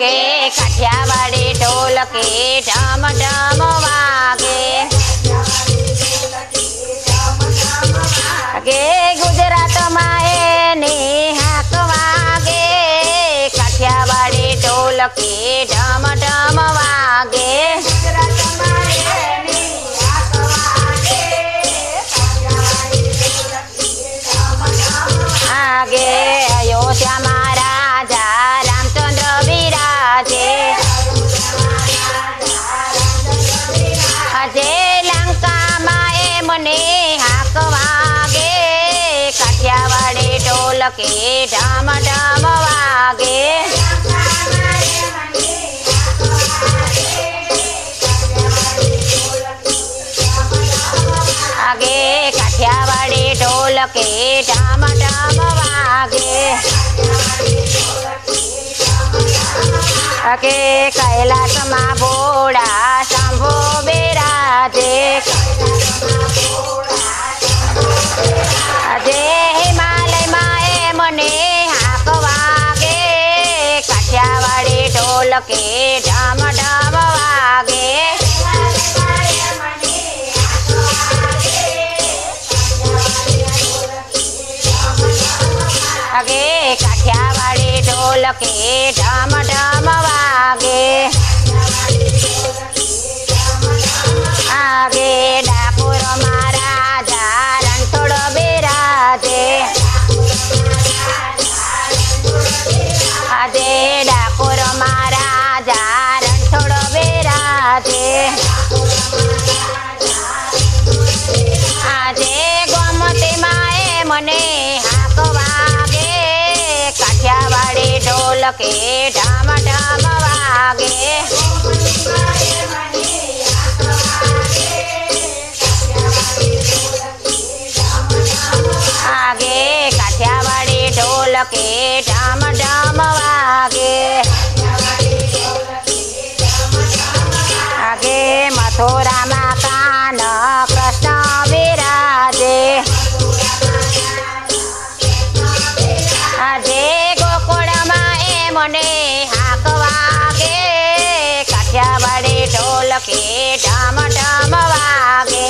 કે કાઠિયાવાડી ઢોલ કે ઢમ ઢમ વાગે કે ગુજરાતમાં એની હાક વાગે કાઠિયાવાડી ઢોલ કે ઢમ મને હાક વાગે, કાઠિયાવાડે ઢોલ કે ઢમ ઢમ વાગે. આગે કાઠિયાવાડે ઢોલ કે ઢમ ઢમ વાગે. કે કૈલાસમાં ભોળા સાંભો બેરાજે. આજે ઢોલ કે ઢમ ઢમ વાગે આગે કાઠિયાવાડી ઢોલ કે ઢમ ઢમ વાગે મને હાક વાગે કાઠિયાવાડી ઢોલકે ઢામ ઢામ વાગે. આગે કાઠિયાવાડી ઢોલકે ઢમ ઢમ વાગે. આગે મથુરામાં કે ઢમ ઢમ વાગે.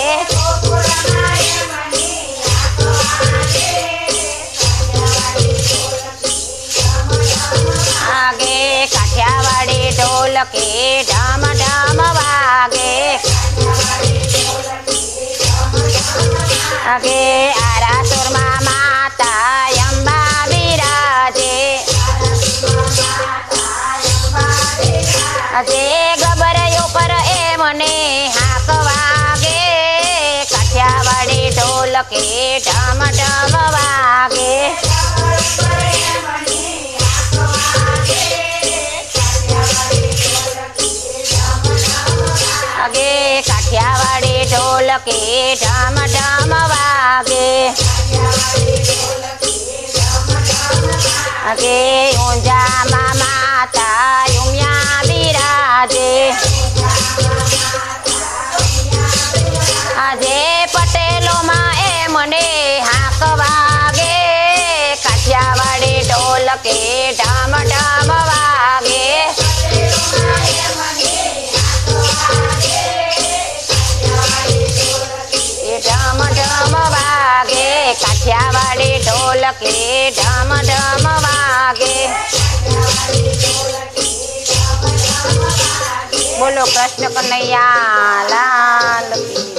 આગે કાઠિયાવાડી ઢોલ વાગે. આગે આરાસુરમાં માતા અંબા બિરાજે આજે મને હાક વાગે, કાઠિયાવાડી ઢોલ કે ઢમ ઢમ વાગે. આગે કાઠિયાવાડી ઢોલ કે ઢમ ઢમ વાગે. આગે ઊંઝામાં માતા ઉમિયા બિરાજે. આજે પટેલોમાં એ મને હાક વાગે. કાઠિયાવાડી ઢોલ કે ઢમ ઢમ વાગે. ઢમ ઢમ વાગે. કાઠિયાવાડી ઢોલ કે ઢમ ઢમ વાગે. બોલો કૃષ્ણ કનૈયા લાલ